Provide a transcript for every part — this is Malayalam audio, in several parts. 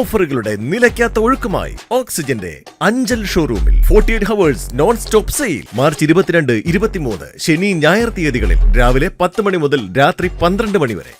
ഓഫറുകളുടെ നിലയ്ക്കാത്ത ഒഴുക്കുമായി ഓക്സിജന്റെ അഞ്ചൽ ഷോറൂമിൽ forty eight hours non stop sale March ഇരുപത്തിരണ്ട് ഇരുപത്തിമൂന്ന് ശനി ഞായർ തീയതികളിൽ രാവിലെ പത്ത് മണി മുതൽ രാത്രി പന്ത്രണ്ട് മണി വരെ.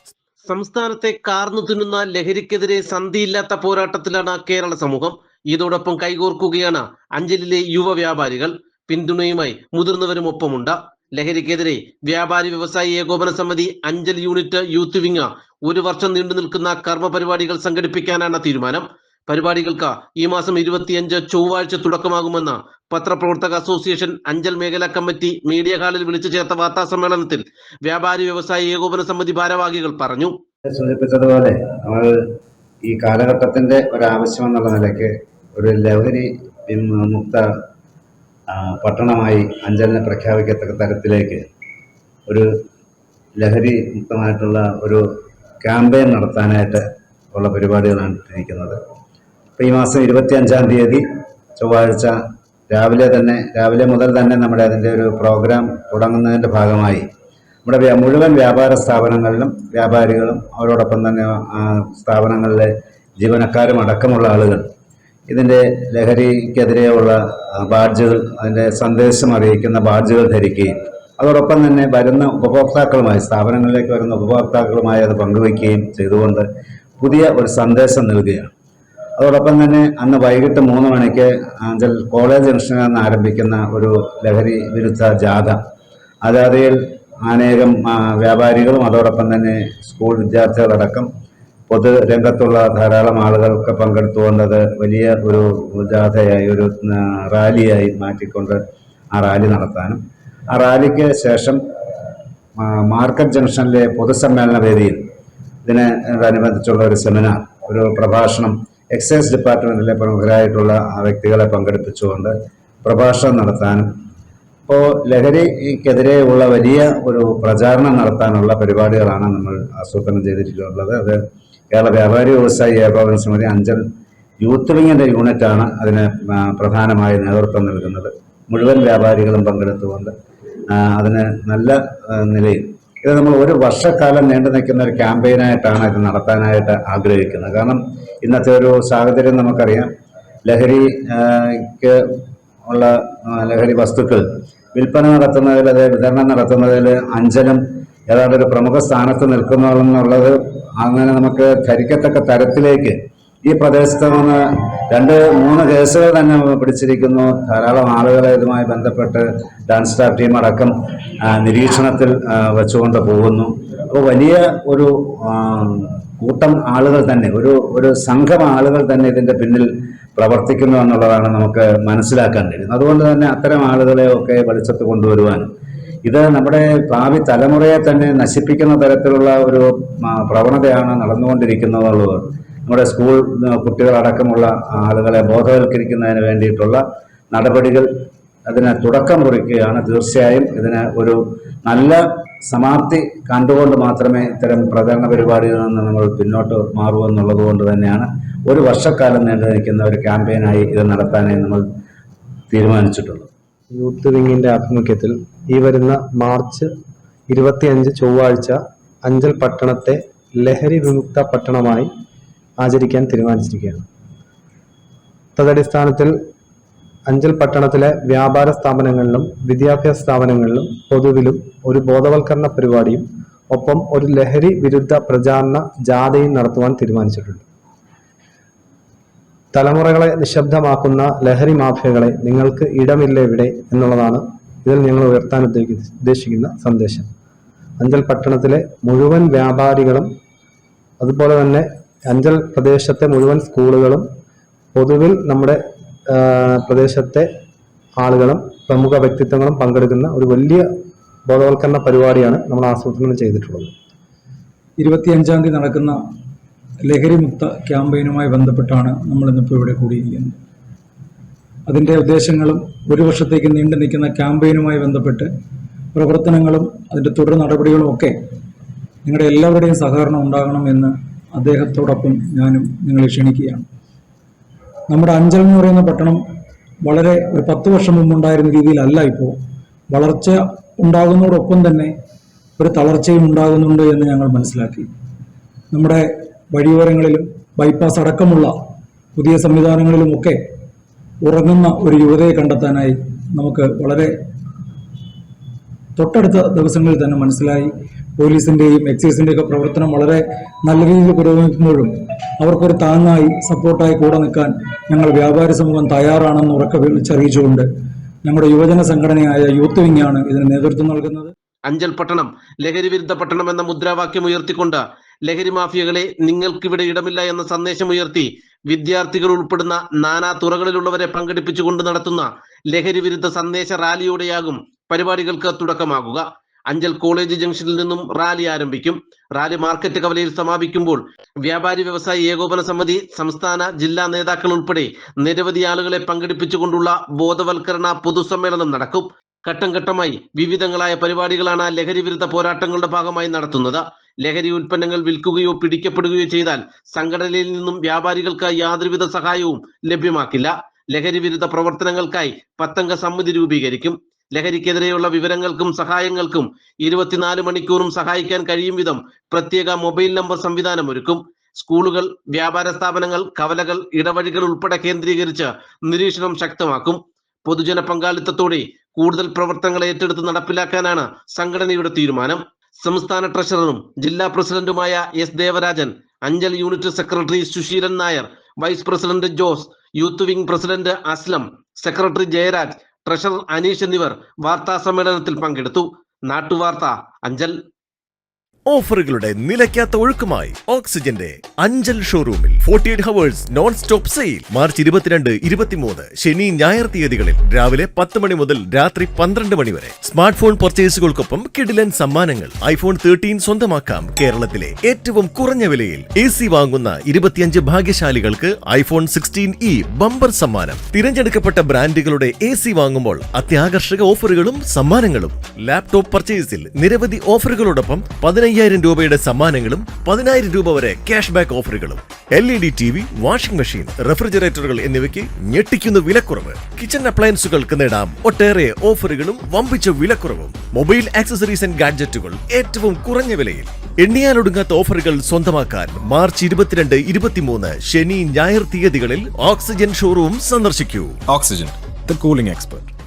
സംസ്ഥാനത്തെ കാർന്നു തിന്നുന്ന ലഹരിക്കെതിരെ സന്ധിയില്ലാത്ത പോരാട്ടത്തിലാണ് കേരള സമൂഹം. ഇതോടൊപ്പം കൈകോർക്കുകയാണ് അഞ്ചലിലെ യുവ വ്യാപാരികൾ. പിന്തുണയുമായി മുതിർന്നവരും ഒപ്പമുണ്ട്. ലഹരിക്കെതിരെ വ്യാപാരി വ്യവസായി ഏകോപന സമിതി അഞ്ചൽ യൂണിറ്റ് യൂത്ത് വിങ് ഒരു വർഷം നീണ്ടു നിൽക്കുന്ന കർമ്മ പരിപാടികൾ സംഘടിപ്പിക്കാനാണ് തീരുമാനം. പരിപാടികൾക്ക് ഈ മാസം ഇരുപത്തിയഞ്ച് ചൊവ്വാഴ്ച തുടക്കമാകുമെന്ന് പത്രപ്രവർത്തക അസോസിയേഷൻ അഞ്ചൽ മേഖലാ കമ്മിറ്റി മീഡിയ ഹാളിൽ വിളിച്ചു ചേർത്ത വാർത്താ സമ്മേളനത്തിൽ വ്യാപാരി വ്യവസായി ഏകോപന സമിതി ഭാരവാഹികൾ പറഞ്ഞു. സൂചിപ്പിച്ചതുപോലെ നമ്മൾ ഈ കാലഘട്ടത്തിന്റെ ഒരാവശ്യം എന്നുള്ള നിലയ്ക്ക് ഒരു ലഹരി വിമുക്ത പട്ടണമായി അഞ്ചലിനെ പ്രഖ്യാപിക്കത്തക്ക തരത്തിലേക്ക് ഒരു ലഹരി മുക്തമായിട്ടുള്ള ഒരു ക്യാമ്പയിൻ നടത്താനായിട്ട് ഉള്ള പരിപാടികളാണ് ഇട്ടിരിക്കുന്നത് അപ്പോൾ ഈ മാസം ഇരുപത്തി അഞ്ചാം തീയതി ചൊവ്വാഴ്ച രാവിലെ തന്നെ രാവിലെ മുതൽ തന്നെ നമ്മുടെ അതിന്റെ ഒരു പ്രോഗ്രാം തുടങ്ങുന്നതിന്റെ ഭാഗമായി നമ്മുടെ മുഴുവൻ വ്യാപാര സ്ഥാപനങ്ങളിലും വ്യാപാരികളും അവരോടൊപ്പം തന്നെ സ്ഥാപനങ്ങളിലെ ജീവനക്കാരും അടക്കമുള്ള ആളുകൾ ഇതിന്റെ ലഹരിക്കെതിരെയുള്ള ബാഡ്ജുകൾ അതിന്റെ സന്ദേശം അറിയിക്കുന്ന ബാഡ്ജുകൾ ധരിക്കുകയും അതോടൊപ്പം തന്നെ വരുന്ന ഉപഭോക്താക്കളുമായി സ്ഥാപനങ്ങളിലേക്ക് വരുന്ന ഉപഭോക്താക്കളുമായി അത് പങ്കുവയ്ക്കുകയും ചെയ്തുകൊണ്ട് പുതിയ ഒരു സന്ദേശം നൽകുകയാണ്. അതോടൊപ്പം തന്നെ അന്ന് വൈകിട്ട് മൂന്ന് മണിക്ക് അഞ്ചൽ കോളേജ് ജംഗ്ഷനിൽ നിന്ന് ആരംഭിക്കുന്ന ഒരു ലഹരി വിരുദ്ധ ജാഥ. ആ അനേകം വ്യാപാരികളും അതോടൊപ്പം തന്നെ സ്കൂൾ വിദ്യാർത്ഥികളടക്കം പൊതു രംഗത്തുള്ള ധാരാളം ആളുകൾക്ക് പങ്കെടുത്തുകൊണ്ടത് വലിയ ഒരു ജാഥയായി ഒരു റാലിയായി മാറ്റിക്കൊണ്ട് ആ റാലി നടത്താനും റാലിക്ക് ശേഷം മാർക്കറ്റ് ജംഗ്ഷനിലെ പൊതുസമ്മേളന വേദിയിൽ ഇതിനോടനുബന്ധിച്ചുള്ള ഒരു സെമിനാർ ഒരു പ്രഭാഷണം എക്സൈസ് ഡിപ്പാർട്ട്മെന്റിലെ പ്രമുഖരായിട്ടുള്ള വ്യക്തികളെ പങ്കെടുപ്പിച്ചുകൊണ്ട് പ്രഭാഷണം നടത്താനും ഇപ്പോൾ ലഹരിക്കെതിരെ ഉള്ള വലിയ ഒരു പ്രചാരണം നടത്താനുള്ള പരിപാടികളാണ് നമ്മൾ ആസൂത്രണം ചെയ്തിട്ടുള്ളത്. അത് കേരള വ്യാപാരി വ്യവസായി ഏകോപന സമിതി അഞ്ചൽ യൂത്ത് വിങ്ങിന്റെ യൂണിറ്റാണ് അതിന് പ്രധാനമായി നേതൃത്വം നൽകുന്നത്. മുഴുവൻ വ്യാപാരികളും പങ്കെടുത്തുകൊണ്ട് അതിന് നല്ല നിലയിൽ. ഇത് നമ്മൾ ഒരു വർഷക്കാലം നീണ്ടു നിൽക്കുന്ന ഒരു ക്യാമ്പയിനായിട്ടാണ് ഇത് നടത്താനായിട്ട് ആഗ്രഹിക്കുന്നത്. കാരണം ഇന്നത്തെ ഒരു സാഹചര്യം നമുക്കറിയാം. ലഹരിക്ക് ഉള്ള ലഹരി വസ്തുക്കൾ വിൽപ്പന നടത്തുന്നതിൽ അത് വിതരണം നടത്തുന്നതിൽ അഞ്ചലും ഏതാണ്ട് ഒരു പ്രമുഖ സ്ഥാനത്ത് നിൽക്കുന്നുള്ളത് അങ്ങനെ നമുക്ക് ധരിക്കത്തക്ക തരത്തിലേക്ക് ഈ പ്രദേശത്ത് നിന്ന് രണ്ട് മൂന്ന് കേസുകൾ തന്നെ പിടിച്ചിരിക്കുന്നു. ധാരാളം ആളുകളെ ഇതുമായി ബന്ധപ്പെട്ട് ഡാൻസ് സ്റ്റാഫ് ടീം അടക്കം നിരീക്ഷണത്തിൽ വെച്ചുകൊണ്ട് പോകുന്നു. അപ്പോൾ വലിയ ഒരു കൂട്ടം ആളുകൾ തന്നെ ഒരു ഒരു സംഘം ആളുകൾ തന്നെ ഇതിന്റെ പിന്നിൽ പ്രവർത്തിക്കുന്നു എന്നുള്ളതാണ് നമുക്ക് മനസ്സിലാക്കാൻ കഴിയുന്നത്. അതുകൊണ്ട് തന്നെ അത്തരം ആളുകളെ ഒക്കെ വെളിച്ചത്ത് കൊണ്ടുവരുവാനും ഇത് നമ്മുടെ ഭാവി തലമുറയെ തന്നെ നശിപ്പിക്കുന്ന തരത്തിലുള്ള ഒരു പ്രവണതയാണ് നടന്നുകൊണ്ടിരിക്കുന്നതുള്ളത് നമ്മുടെ സ്കൂൾ കുട്ടികളടക്കമുള്ള ആളുകളെ ബോധവൽക്കരിക്കുന്നതിന് വേണ്ടിയിട്ടുള്ള നടപടികൾ അതിന് തുടക്കം കുറിക്കുകയാണ്. തീർച്ചയായും ഇതിന് ഒരു നല്ല സമാപ്തി കണ്ടുകൊണ്ട് മാത്രമേ ഇത്തരം പ്രചരണ പരിപാടിയിൽ നിന്ന് നമ്മൾ പിന്നോട്ട് മാറൂ എന്നുള്ളത് കൊണ്ട് തന്നെയാണ് ഒരു വർഷക്കാലം നീണ്ടു നിൽക്കുന്ന ഒരു ക്യാമ്പയിനായി ഇത് നടത്താനായി നമ്മൾ തീരുമാനിച്ചിട്ടുള്ളത്. യൂത്ത് വിങ്ങിന്റെ ആഭിമുഖ്യത്തിൽ ഈ വരുന്ന മാർച്ച് ഇരുപത്തിയഞ്ച് ചൊവ്വാഴ്ച അഞ്ചൽ പട്ടണത്തെ ലഹരി വിമുക്ത പട്ടണമായി ആചരിക്കാൻ തീരുമാനിച്ചിരിക്കുകയാണ്. തദടിസ്ഥാനത്തിൽ അഞ്ചൽ പട്ടണത്തിലെ വ്യാപാര സ്ഥാപനങ്ങളിലും വിദ്യാഭ്യാസ സ്ഥാപനങ്ങളിലും പൊതുവിലും ഒരു ബോധവൽക്കരണ പരിപാടിയും ഒപ്പം ഒരു ലഹരി വിരുദ്ധ പ്രചാരണ ജാഥയും നടത്തുവാൻ തീരുമാനിച്ചിട്ടുണ്ട്. തലമുറകളെ നിശബ്ദമാക്കുന്ന ലഹരി മാഫിയകളെ നിങ്ങൾക്ക് ഇടമില്ല ഇവിടെ എന്നുള്ളതാണ് ഇതിൽ ഞങ്ങൾ ഉയർത്താൻ ഉദ്ദേശിക്കുന്ന സന്ദേശം. അഞ്ചൽ പട്ടണത്തിലെ മുഴുവൻ വ്യാപാരികളും അതുപോലെ തന്നെ അഞ്ചൽ പ്രദേശത്തെ മുഴുവൻ സ്കൂളുകളും പൊതുവിൽ നമ്മുടെ പ്രദേശത്തെ ആളുകളും പ്രമുഖ വ്യക്തിത്വങ്ങളും പങ്കെടുക്കുന്ന ഒരു വലിയ ബോധവൽക്കരണ പരിപാടിയാണ് നമ്മൾ ആസൂത്രണം ചെയ്തിട്ടുള്ളത്. ഇരുപത്തിയഞ്ചാം തീയതി നടക്കുന്ന ലഹരിമുക്ത ക്യാമ്പയിനുമായി ബന്ധപ്പെട്ടാണ് നമ്മൾ ഇന്നിപ്പോൾ ഇവിടെ കൂടിയിരിക്കുന്നത്. അതിന്റെ ഉദ്ദേശങ്ങളും ഒരു വർഷത്തേക്ക് നീണ്ടു നിൽക്കുന്ന ക്യാമ്പയിനുമായി ബന്ധപ്പെട്ട് പ്രവർത്തനങ്ങളും അതിന്റെ തുടർ നടപടികളും ഒക്കെ നിങ്ങളുടെ എല്ലാവരുടെയും സഹകരണം ഉണ്ടാകണം എന്ന് അദ്ദേഹത്തോടൊപ്പം ഞാനും നിങ്ങളെ ക്ഷണിക്കുകയാണ്. നമ്മുടെ അഞ്ചൽ എന്ന് പറയുന്ന പട്ടണം വളരെ ഒരു പത്ത് വർഷം മുമ്പുണ്ടായിരുന്ന രീതിയിലല്ല ഇപ്പോൾ വളർച്ച ഉണ്ടാകുന്നതോടൊപ്പം തന്നെ ഒരു തളർച്ചയും ഉണ്ടാകുന്നുണ്ട് എന്ന് ഞങ്ങൾ മനസ്സിലാക്കി. നമ്മുടെ വഴിയോരങ്ങളിലും ബൈപ്പാസ് അടക്കമുള്ള പുതിയ സംവിധാനങ്ങളിലുമൊക്കെ ഉറങ്ങുന്ന ഒരു യുവതയെ കണ്ടെത്താനായി നമുക്ക് വളരെ തൊട്ടടുത്ത ദിവസങ്ങളിൽ തന്നെ മനസ്സിലായി. പോലീസിന്റെയും എക്സൈസിന്റെയും പ്രവർത്തനം വളരെ നല്ല രീതിയിൽ പുരോഗമിക്കുമ്പോഴും അവർക്കൊരു താങ്ങായി സപ്പോർട്ടായി കൂടെ നിൽക്കാൻ ഞങ്ങൾ വ്യാപാരി സമൂഹം തയ്യാറാണെന്ന് ഉറക്കെ വിളിച്ചറിയിച്ചുകൊണ്ട് ഞങ്ങളുടെ യുവജന സംഘടനയായ യൂത്ത് വിങ്ങാണ് ഇതിന് നേതൃത്വം നൽകുന്നത്. അഞ്ചൽ പട്ടണം ലഹരി വിരുദ്ധ പട്ടണം എന്ന മുദ്രാവാക്യം ഉയർത്തിക്കൊണ്ട് ലഹരി മാഫിയകളെ നിങ്ങൾക്കിവിടെ ഇടമില്ല എന്ന സന്ദേശം ഉയർത്തി വിദ്യാർത്ഥികൾ ഉൾപ്പെടുന്ന നാനാ തുറകളിലുള്ളവരെ പങ്കെടുപ്പിച്ചുകൊണ്ട് നടത്തുന്ന ലഹരി വിരുദ്ധ സന്ദേശ റാലിയോടെയാകും പരിപാടികൾക്ക് തുടക്കമാകുക. അഞ്ചൽ കോളേജ് ജംഗ്ഷനിൽ നിന്നും റാലി ആരംഭിക്കും. റാലി മാർക്കറ്റ് കവലയിൽ സമാപിക്കുമ്പോൾ വ്യാപാരി വ്യവസായി ഏകോപന സമിതി സംസ്ഥാന ജില്ലാ നേതാക്കൾ ഉൾപ്പെടെ നിരവധി ആളുകളെ പങ്കെടുപ്പിച്ചുകൊണ്ടുള്ള ബോധവൽക്കരണ പൊതുസമ്മേളനം നടക്കും. ഘട്ടം ഘട്ടമായി വിവിധങ്ങളായ പരിപാടികളാണ് ലഹരി വിരുദ്ധ പോരാട്ടങ്ങളുടെ ഭാഗമായി നടത്തുന്നത്. ലഹരി ഉൽപ്പന്നങ്ങൾ വിൽക്കുകയോ പിടിക്കപ്പെടുകയോ ചെയ്താൽ സംഘടനയിൽ നിന്നും വ്യാപാരികൾക്ക് യാതൊരുവിധ സഹായവും ലഭ്യമാക്കില്ല. ലഹരി വിരുദ്ധ പ്രവർത്തനങ്ങൾക്കായി പത്തംഗ സമിതി രൂപീകരിക്കും. ലഹരിക്കെതിരെയുള്ള വിവരങ്ങൾക്കും സഹായങ്ങൾക്കും ഇരുപത്തിനാല് മണിക്കൂറും സഹായിക്കാൻ കഴിയും വിധം പ്രത്യേക മൊബൈൽ നമ്പർ സംവിധാനം ഒരുക്കും. സ്കൂളുകൾ വ്യാപാര സ്ഥാപനങ്ങൾ കവലകൾ ഇടവഴികൾ ഉൾപ്പെടെ കേന്ദ്രീകരിച്ച് നിരീക്ഷണം ശക്തമാക്കും. പൊതുജന പങ്കാളിത്തത്തോടെ കൂടുതൽ പ്രവർത്തനങ്ങൾ ഏറ്റെടുത്ത് നടപ്പിലാക്കാനാണ് സംഘടനയുടെ തീരുമാനം. സംസ്ഥാന ട്രഷററും ജില്ലാ പ്രസിഡന്റുമായ S Devarajan Anchal unit secretary Susheelan Nair vice president Jose youth wing president Aslam secretary Jayaraj treasurer Anish എന്നിവർ വാർത്താ സമ്മേളനത്തിൽ പങ്കെടുത്തു. നാട്ടുവാർത്ത അഞ്ചൽ. ഓഫറുകളുടെ നിലയ്ക്കാത്ത ഒഴുക്കുമായി ഓക്സിജന്റെ അഞ്ചൽ ഷോറൂമിൽ forty eight hours non stop sale March ഇരുപത്തിരണ്ട് ഇരുപത്തിമൂന്ന് ശനി ഞായർ തീയതികളിൽ രാവിലെ പത്ത് മണി മുതൽ രാത്രി പന്ത്രണ്ട് മണി വരെ. സ്മാർട്ട് ഫോൺ പർച്ചേസുകൾക്കൊപ്പം കിഡിലൻ സമ്മാനങ്ങൾ. ഐഫോൺ തേർട്ടീൻ സ്വന്തമാക്കാം. കേരളത്തിലെ ഏറ്റവും കുറഞ്ഞ വിലയിൽ എ സി വാങ്ങുന്ന ഇരുപത്തിയഞ്ച് ഭാഗ്യശാലികൾക്ക് ഐഫോൺ സിക്സ്റ്റീൻ ഇ ബമ്പർ സമ്മാനം. തിരഞ്ഞെടുക്കപ്പെട്ട ബ്രാൻഡുകളുടെ എ സി വാങ്ങുമ്പോൾ അത്യാകർഷക ഓഫറുകളും സമ്മാനങ്ങളും. ലാപ്ടോപ്പ് പർച്ചേസിൽ നിരവധി ഓഫറുകളോടൊപ്പം പതിനയ്യായിരം രൂപയുടെ സമ്മാനങ്ങളും പതിനായിരം രൂപ വരെ ക്യാഷ് ബാക്ക് ഓഫറുകളും. L E D T V washing machine റെഫ്രിജറേറ്ററുകൾ എന്നിവയ്ക്ക് ഞെട്ടിക്കുന്ന വിലക്കുറവ്. കിച്ചൺ അപ്ലയൻസുകൾക്ക് നേടാം ഒട്ടേറെ ഓഫറുകളും വമ്പിച്ച വിലക്കുറവും. മൊബൈൽ ആക്സസറീസ് ആൻഡ് ഗാഡ്ജറ്റുകൾ ഏറ്റവും കുറഞ്ഞ വിലയിൽ. എണ്ണിയാലൊടുങ്ങാത്ത ഓഫറുകൾ സ്വന്തമാക്കാൻ മാർച്ച് ഇരുപത്തിരണ്ട് ഇരുപത്തിമൂന്ന് ശനി ഞായർ തീയതികളിൽ ഓക്സിജൻ ഷോറൂം സന്ദർശിക്കൂ. Oxygen the cooling expert.